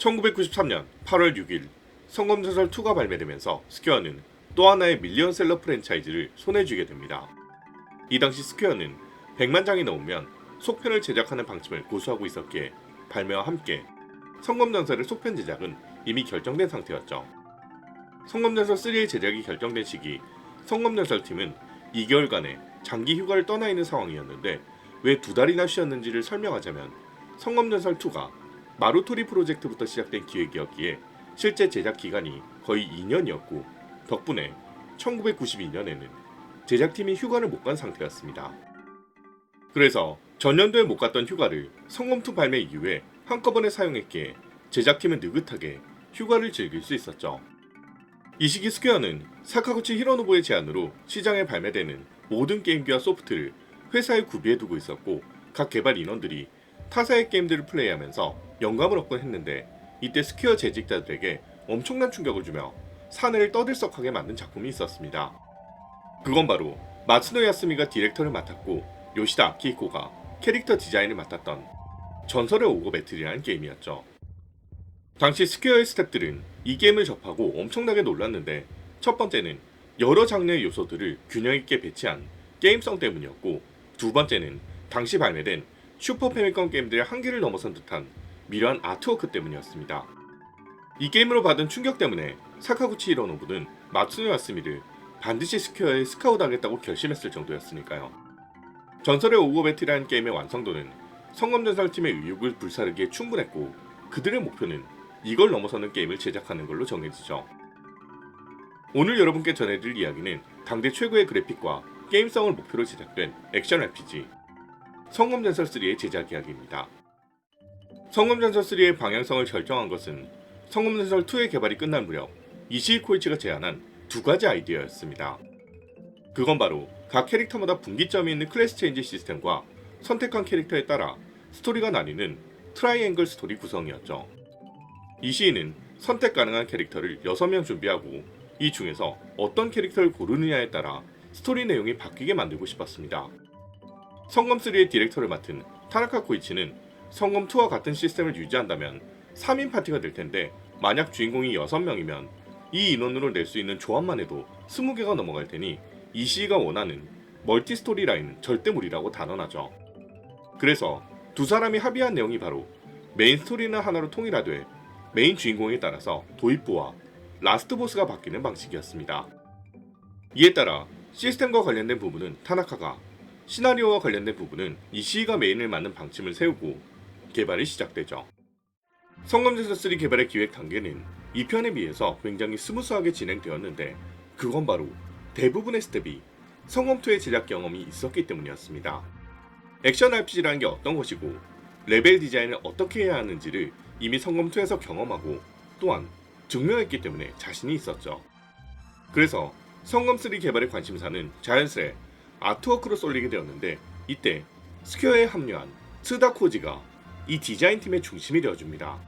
1993년 8월 6일 성검전설 2가 발매되면서 스퀘어는 또 하나의 밀리언셀러 프랜차이즈를 손에 쥐게 됩니다. 이 당시 스퀘어는 100만 장이 넘으면 속편을 제작하는 방침을 고수하고 있었기에 발매와 함께 성검전설의 속편 제작은 이미 결정된 상태였죠. 성검전설 3의 제작이 결정된 시기 성검전설 팀은 2개월간의 장기 휴가를 떠나 있는 상황이었는데 왜 두 달이나 쉬었는지를 설명하자면 성검전설 2가 마루토리 프로젝트부터 시작된 기획이었기에 실제 제작 기간이 거의 2년이었고 덕분에 1992년에는 제작팀이 휴가를 못 간 상태였습니다. 그래서 전년도에 못 갔던 휴가를 성검2 발매 이후에 한꺼번에 사용했기에 제작팀은 느긋하게 휴가를 즐길 수 있었죠. 이 시기 스퀘어는 사카구치 히로노부의 제안으로 시장에 발매되는 모든 게임기와 소프트를 회사에 구비해 두고 있었고 각 개발 인원들이 타사의 게임들을 플레이하면서 영감을 얻곤 했는데 이때 스퀘어 재직자들에게 엄청난 충격을 주며 사내를 떠들썩하게 만든 작품이 있었습니다. 그건 바로 마츠노 야스미가 디렉터를 맡았고 요시다 아키히코가 캐릭터 디자인을 맡았던 전설의 오고 배틀이라는 게임이었죠. 당시 스퀘어의 스탭들은 이 게임을 접하고 엄청나게 놀랐는데 첫 번째는 여러 장르의 요소들을 균형 있게 배치한 게임성 때문이었고 두 번째는 당시 발매된 슈퍼 패미컴 게임들의 한계를 넘어선 듯한 미려한 아트워크 때문이었습니다. 이 게임으로 받은 충격 때문에 사카구치 히로노부는 마츠노 야스미를 반드시 스퀘어에 스카우트하겠다고 결심했을 정도였으니까요. 전설의 오고 배틀이라는 게임의 완성도는 성검전설 팀의 의욕을 불사르기에 충분했고 그들의 목표는 이걸 넘어서는 게임을 제작하는 걸로 정해지죠. 오늘 여러분께 전해드릴 이야기는 당대 최고의 그래픽과 게임성을 목표로 제작된 액션 RPG 성검전설 3의 제작 이야기입니다. 성검전설 3의 방향성을 결정한 것은 성검전설 2의 개발이 끝난 무렵 이시이 코이치가 제안한 두 가지 아이디어였습니다. 그건 바로 각 캐릭터마다 분기점이 있는 클래스 체인지 시스템과 선택한 캐릭터에 따라 스토리가 나뉘는 트라이앵글 스토리 구성이었죠. 이시이는 선택 가능한 캐릭터를 6명 준비하고 이 중에서 어떤 캐릭터를 고르느냐에 따라 스토리 내용이 바뀌게 만들고 싶었습니다. 성검3의 디렉터를 맡은 타나카 코이치는 성검 2와 같은 시스템을 유지한다면 3인 파티가 될 텐데 만약 주인공이 6명이면 이 인원으로 낼 수 있는 조합만 해도 20개가 넘어갈 테니 이시이가 원하는 멀티 스토리 라인은 절대 무리라고 단언하죠. 그래서 두 사람이 합의한 내용이 바로 메인 스토리는 하나로 통일하되 메인 주인공에 따라서 도입부와 라스트 보스가 바뀌는 방식이었습니다. 이에 따라 시스템과 관련된 부분은 타나카가 시나리오와 관련된 부분은 이시이가 메인을 맡는 방침을 세우고 개발이 시작되죠. 성검전설 3 개발의 기획 단계는 2편에 비해서 굉장히 스무스하게 진행되었는데 그건 바로 대부분의 스텝이 성검2의 제작 경험이 있었기 때문이었습니다. 액션 RPG라는 게 어떤 것이고 레벨 디자인을 어떻게 해야 하는지를 이미 성검2에서 경험하고 또한 증명했기 때문에 자신이 있었죠. 그래서 성검3 개발의 관심사는 자연스레 아트워크로 쏠리게 되었는데 이때 스퀘어에 합류한 스다코지가 이 디자인 팀의 중심이 되어줍니다.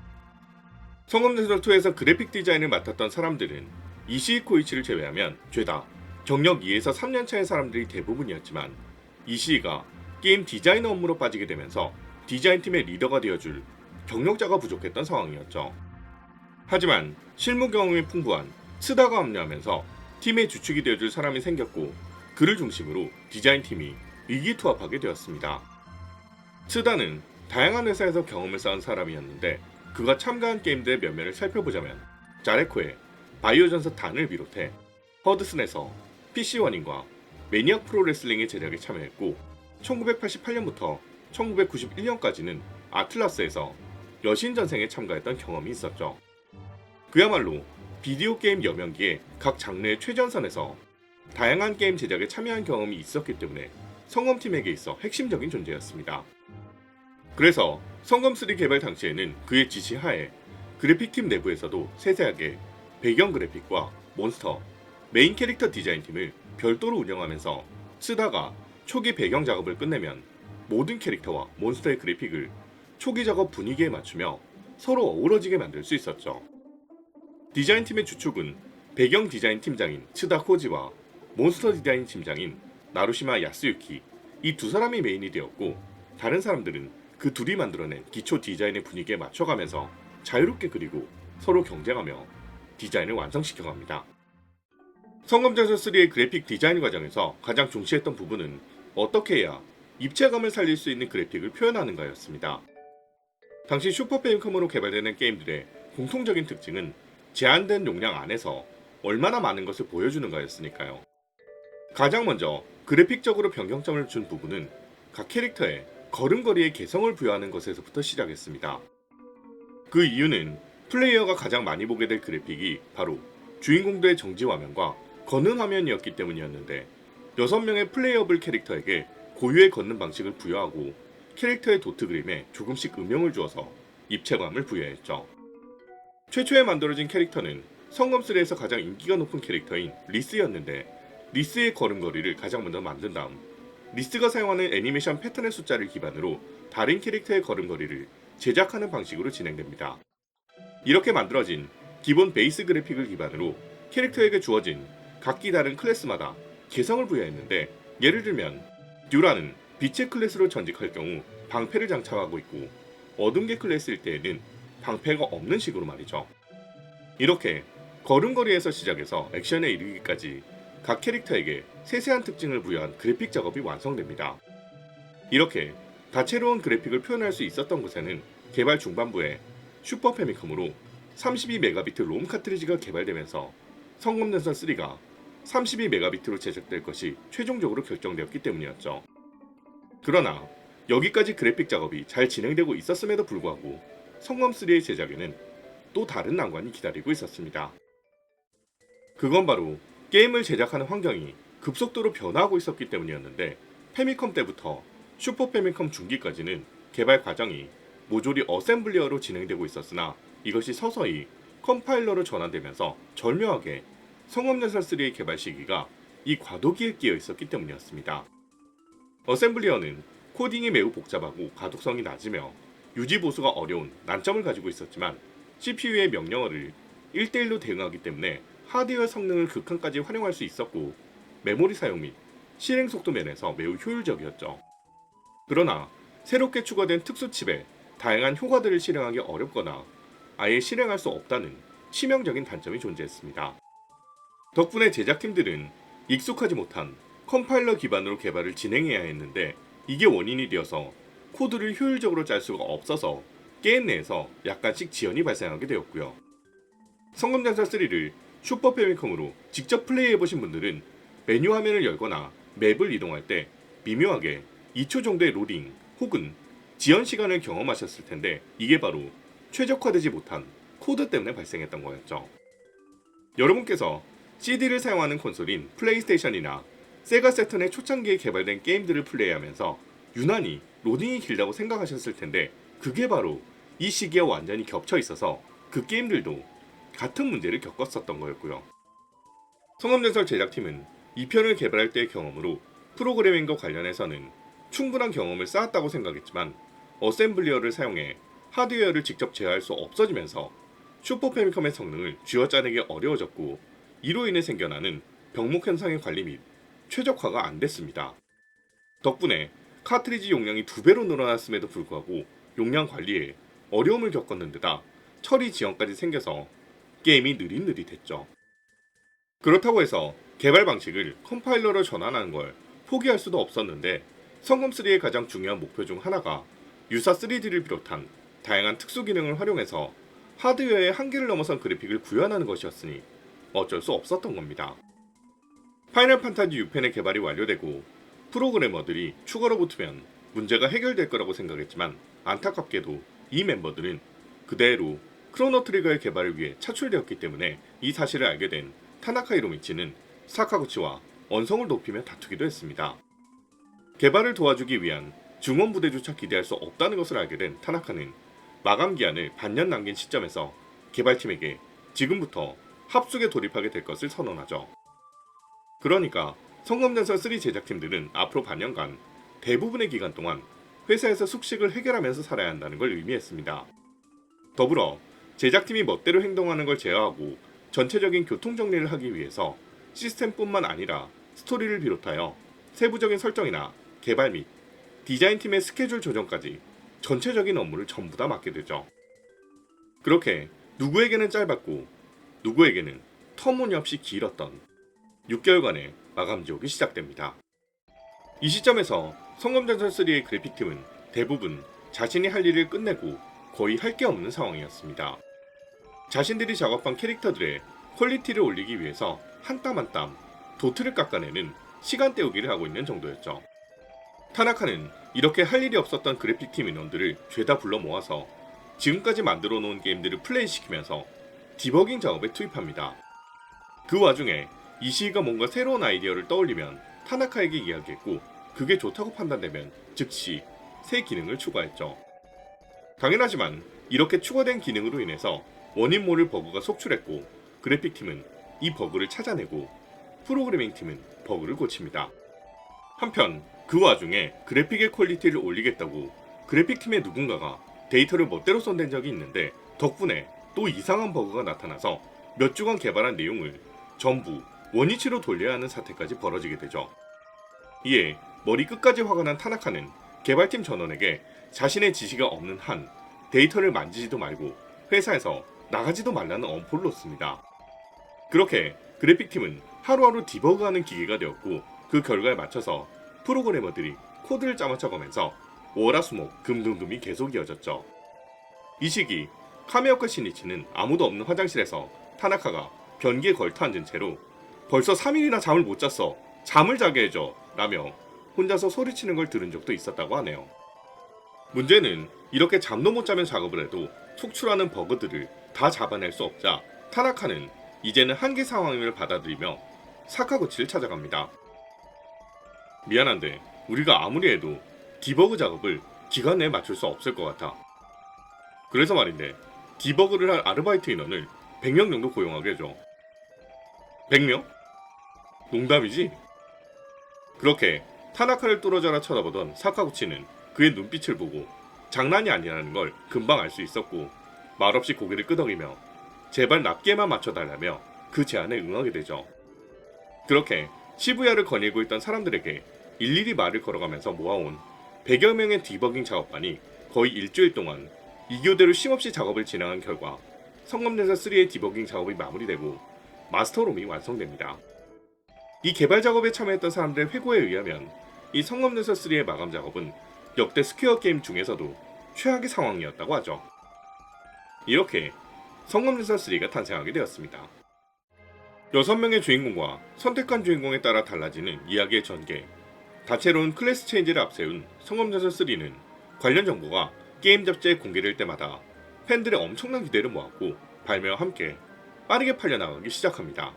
성검전설 2에서 그래픽 디자인을 맡았던 사람들은 이시이 코이치를 제외하면 죄다 경력 2에서 3년 차의 사람들이 대부분이었지만 이시이가 게임 디자이너 업무로 빠지게 되면서 디자인 팀의 리더가 되어줄 경력자가 부족했던 상황이었죠. 하지만 실무 경험이 풍부한 스다가 합류하면서 팀의 주축이 되어줄 사람이 생겼고 그를 중심으로 디자인 팀이 의기투합하게 되었습니다. 스다는 다양한 회사에서 경험을 쌓은 사람이었는데 그가 참가한 게임들의 면면을 살펴보자면 자레코의 바이오전서 단을 비롯해 허드슨에서 PC원인과 매니악 프로레슬링의 제작에 참여했고 1988년부터 1991년까지는 아틀라스에서 여신전생에 참가했던 경험이 있었죠. 그야말로 비디오 게임 여명기의 각 장르의 최전선에서 다양한 게임 제작에 참여한 경험이 있었기 때문에 성검팀에게 있어 핵심적인 존재였습니다. 그래서 성검3 개발 당시에는 그의 지시하에 그래픽팀 내부에서도 세세하게 배경 그래픽과 몬스터, 메인 캐릭터 디자인팀을 별도로 운영하면서 쓰다가 초기 배경 작업을 끝내면 모든 캐릭터와 몬스터의 그래픽을 초기 작업 분위기에 맞추며 서로 어우러지게 만들 수 있었죠. 디자인팀의 주축은 배경 디자인 팀장인 츠다 호지와 몬스터 디자인 팀장인 나루시마 야스유키 이 두 사람이 메인이 되었고 다른 사람들은 그 둘이 만들어낸 기초 디자인의 분위기에 맞춰가면서 자유롭게 그리고 서로 경쟁하며 디자인을 완성시켜갑니다. 성검전설 3의 그래픽 디자인 과정에서 가장 중시했던 부분은 어떻게 해야 입체감을 살릴 수 있는 그래픽을 표현하는가였습니다. 당시 슈퍼패미컴으로 개발되는 게임들의 공통적인 특징은 제한된 용량 안에서 얼마나 많은 것을 보여주는가였으니까요. 가장 먼저 그래픽적으로 변경점을 준 부분은 각 캐릭터의 걸음걸이에 개성을 부여하는 것에서부터 시작했습니다. 그 이유는 플레이어가 가장 많이 보게 될 그래픽이 바로 주인공들의 정지 화면과 걷는 화면이었기 때문이었는데 6명의 플레이어블 캐릭터에게 고유의 걷는 방식을 부여하고 캐릭터의 도트 그림에 조금씩 음영을 주어서 입체감을 부여했죠. 최초에 만들어진 캐릭터는 성검3에서 가장 인기가 높은 캐릭터인 리스였는데 리스의 걸음걸이를 가장 먼저 만든 다음 리스가 사용하는 애니메이션 패턴의 숫자를 기반으로 다른 캐릭터의 걸음걸이를 제작하는 방식으로 진행됩니다. 이렇게 만들어진 기본 베이스 그래픽을 기반으로 캐릭터에게 주어진 각기 다른 클래스마다 개성을 부여했는데 예를 들면 듀라는 빛의 클래스로 전직할 경우 방패를 장착하고 있고 어둠계 클래스일 때에는 방패가 없는 식으로 말이죠. 이렇게 걸음걸이에서 시작해서 액션에 이르기까지 각 캐릭터에게 세세한 특징을 부여한 그래픽 작업이 완성됩니다. 이렇게 다채로운 그래픽을 표현할 수 있었던 곳에는 개발 중반부에 슈퍼 패미컴으로 32메가비트 롬 카트리지가 개발되면서 성검전선 3가 32메가비트로 제작될 것이 최종적으로 결정되었기 때문이었죠. 그러나 여기까지 그래픽 작업이 잘 진행되고 있었음에도 불구하고 성검 3의 제작에는 또 다른 난관이 기다리고 있었습니다. 그건 바로 게임을 제작하는 환경이 급속도로 변화하고 있었기 때문이었는데 페미컴 때부터 슈퍼 페미컴 중기까지는 개발 과정이 모조리 어셈블리어로 진행되고 있었으나 이것이 서서히 컴파일러로 전환되면서 절묘하게 성검전설 3의 개발 시기가 이 과도기에 끼어 있었기 때문이었습니다. 어셈블리어는 코딩이 매우 복잡하고 가독성이 낮으며 유지 보수가 어려운 난점을 가지고 있었지만 CPU의 명령어를 1대1로 대응하기 때문에 하드웨어 성능을 극한까지 활용할 수 있었고 메모리 사용 및 실행 속도 면에서 매우 효율적이었죠. 그러나 새롭게 추가된 특수 칩에 다양한 효과들을 실행하기 어렵거나 아예 실행할 수 없다는 치명적인 단점이 존재했습니다. 덕분에 제작팀들은 익숙하지 못한 컴파일러 기반으로 개발을 진행해야 했는데 이게 원인이 되어서 코드를 효율적으로 짤 수가 없어서 게임 내에서 약간씩 지연이 발생하게 되었고요. 성검전설 3를 슈퍼 패미컴으로 직접 플레이해보신 분들은 메뉴 화면을 열거나 맵을 이동할 때 미묘하게 2초 정도의 로딩 혹은 지연 시간을 경험하셨을 텐데 이게 바로 최적화되지 못한 코드 때문에 발생했던 거였죠. 여러분께서 CD를 사용하는 콘솔인 플레이스테이션이나 세가 세턴의 초창기에 개발된 게임들을 플레이하면서 유난히 로딩이 길다고 생각하셨을 텐데 그게 바로 이 시기와 완전히 겹쳐 있어서 그 게임들도 같은 문제를 겪었었던 거였고요. 성검전설 제작팀은 이 편을 개발할 때의 경험으로 프로그래밍과 관련해서는 충분한 경험을 쌓았다고 생각했지만 어셈블리어를 사용해 하드웨어를 직접 제어할 수 없어지면서 슈퍼 패미컴의 성능을 쥐어짜내기 어려워졌고 이로 인해 생겨나는 병목 현상의 관리 및 최적화가 안 됐습니다. 덕분에 카트리지 용량이 두 배로 늘어났음에도 불구하고 용량 관리에 어려움을 겪었는데다 처리 지연까지 생겨서 게임이 느릿느릿했죠. 그렇다고 해서 개발 방식을 컴파일러로 전환하는 걸 포기할 수도 없었는데 성검3의 가장 중요한 목표 중 하나가 유사 3D를 비롯한 다양한 특수 기능을 활용해서 하드웨어의 한계를 넘어선 그래픽을 구현하는 것이었으니 어쩔 수 없었던 겁니다. 파이널 판타지 6편의 개발이 완료되고 프로그래머들이 추가로 붙으면 문제가 해결될 거라고 생각했지만 안타깝게도 이 멤버들은 그대로 크로노 트리거의 개발을 위해 차출되었기 때문에 이 사실을 알게 된 타나카 히로미치는 사카구치와 언성을 높이며 다투기도 했습니다. 개발을 도와주기 위한 중원 부대조차 기대할 수 없다는 것을 알게 된 타나카는 마감 기한을 반년 남긴 시점에서 개발팀에게 지금부터 합숙에 돌입하게 될 것을 선언하죠. 그러니까 성검전설 3 제작팀들은 앞으로 반년간 대부분의 기간 동안 회사에서 숙식을 해결하면서 살아야 한다는 걸 의미했습니다. 더불어 제작팀이 멋대로 행동하는 걸 제어하고 전체적인 교통 정리를 하기 위해서 시스템뿐만 아니라 스토리를 비롯하여 세부적인 설정이나 개발 및 디자인팀의 스케줄 조정까지 전체적인 업무를 전부 다 맡게 되죠. 그렇게 누구에게는 짧았고 누구에게는 터무니없이 길었던 6개월간의 마감 지옥이 시작됩니다. 이 시점에서 성검전설 3의 그래픽팀은 대부분 자신이 할 일을 끝내고 거의 할 게 없는 상황이었습니다. 자신들이 작업한 캐릭터들의 퀄리티를 올리기 위해서 한 땀 한 땀 도트를 깎아내는 시간 때우기를 하고 있는 정도였죠. 타나카는 이렇게 할 일이 없었던 그래픽팀 인원들을 죄다 불러 모아서 지금까지 만들어 놓은 게임들을 플레이시키면서 디버깅 작업에 투입합니다. 그 와중에 이시이가 뭔가 새로운 아이디어를 떠올리면 타나카에게 이야기했고 그게 좋다고 판단되면 즉시 새 기능을 추가했죠. 당연하지만 이렇게 추가된 기능으로 인해서 원인 모를 버그가 속출했고 그래픽팀은 이 버그를 찾아내고 프로그래밍 팀은 버그를 고칩니다. 한편 그 와중에 그래픽의 퀄리티를 올리겠다고 그래픽팀의 누군가가 데이터를 멋대로 쏜댄 적이 있는데 덕분에 또 이상한 버그가 나타나서 몇 주간 개발한 내용을 전부 원위치로 돌려야 하는 사태까지 벌어지게 되죠. 이에 머리 끝까지 화가 난 타나카는 개발팀 전원에게 자신의 지시가 없는 한 데이터를 만지지도 말고 회사에서 나가지도 말라는 엄포를 놓습니다. 그렇게 그래픽팀은 하루하루 디버그하는 기계가 되었고 그 결과에 맞춰서 프로그래머들이 코드를 짜맞춰가면서 월화수목 금등금이 계속 이어졌죠. 이 시기 카메오카 시니치는 아무도 없는 화장실에서 타나카가 변기에 걸터 앉은 채로 벌써 3일이나 잠을 못 잤어. 잠을 자게 해줘. 라며 혼자서 소리치는 걸 들은 적도 있었다고 하네요. 문제는 이렇게 잠도 못 자면 작업을 해도 속출하는 버그들을 다 잡아낼 수 없자 타나카는 이제는 한계 상황임을 받아들이며 사카구치를 찾아갑니다. 미안한데 우리가 아무리 해도 디버그 작업을 기간 내에 맞출 수 없을 것 같아. 그래서 말인데 디버그를 할 아르바이트 인원을 100명 정도 고용하게 해줘. 100명? 농담이지? 그렇게 타나카를 뚫어져라 쳐다보던 사카구치는 그의 눈빛을 보고 장난이 아니라는 걸 금방 알 수 있었고 말없이 고개를 끄덕이며 제발 납기에만 맞춰달라며 그 제안에 응하게 되죠. 그렇게 시부야를 거닐고 있던 사람들에게 일일이 말을 걸어가면서 모아온 100여 명의 디버깅 작업반이 거의 일주일 동안 이교대로 쉼없이 작업을 진행한 결과 성검전사 3의 디버깅 작업이 마무리되고 마스터롬이 완성됩니다. 이 개발 작업에 참여했던 사람들의 회고에 의하면 이 성검전사 3의 마감 작업은 역대 스퀘어 게임 중에서도 최악의 상황이었다고 하죠. 이렇게 성검전사 3가 탄생하게 되었습니다. 6명의 주인공과 선택한 주인공에 따라 달라지는 이야기의 전개, 다채로운 클래스 체인지를 앞세운 성검전설 3는 관련 정보가 게임 잡지에 공개될 때마다 팬들의 엄청난 기대를 모았고 발매와 함께 빠르게 팔려나가기 시작합니다.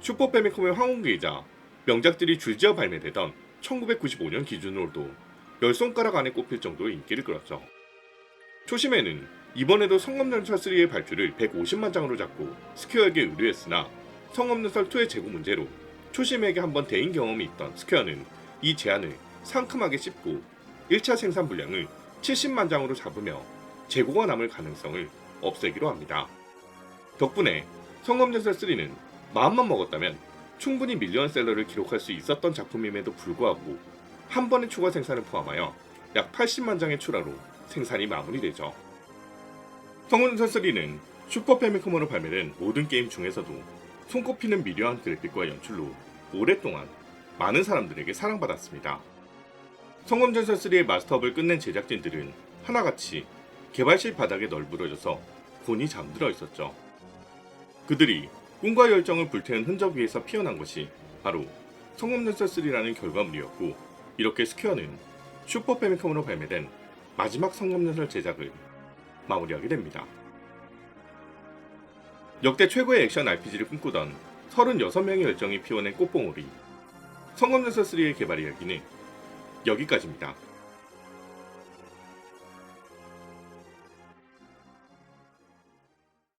슈퍼 패미컴의 황혼기이자 명작들이 줄지어 발매되던 1995년 기준으로도 열 손가락 안에 꼽힐 정도의 인기를 끌었죠. 초심에는 이번에도 성검전설 3의 발주를 150만 장으로 잡고 스퀘어에게 의뢰했으나 성검전설 2의 재고 문제로 초심에게 한번 대인 경험이 있던 스퀘어는 이 제안을 상큼하게 씹고 1차 생산 분량을 70만 장으로 잡으며 재고가 남을 가능성을 없애기로 합니다. 덕분에 성검전설 3는 마음만 먹었다면 충분히 밀리언셀러를 기록할 수 있었던 작품임에도 불구하고 한 번의 추가 생산을 포함하여 약 80만 장의 출하로 생산이 마무리되죠. 성검전설 3는 슈퍼 패미컴으로 발매된 모든 게임 중에서도 손꼽히는 미려한 그래픽과 연출로 오랫동안 많은 사람들에게 사랑받았습니다. 성검전설 3의 마스터업을 끝낸 제작진들은 하나같이 개발실 바닥에 널브러져서 곤히 잠들어 있었죠. 그들이 꿈과 열정을 불태운 흔적 위에서 피어난 것이 바로 성검전설 3라는 결과물이었고 이렇게 스퀘어는 슈퍼 패미컴으로 발매된 마지막 성검전설 제작을 마무리하게 됩니다. 역대 최고의 액션 RPG를 꿈꾸던 36명의 열정이 피워낸 꽃봉오리 성검전설 3의 개발 이야기는 여기까지입니다.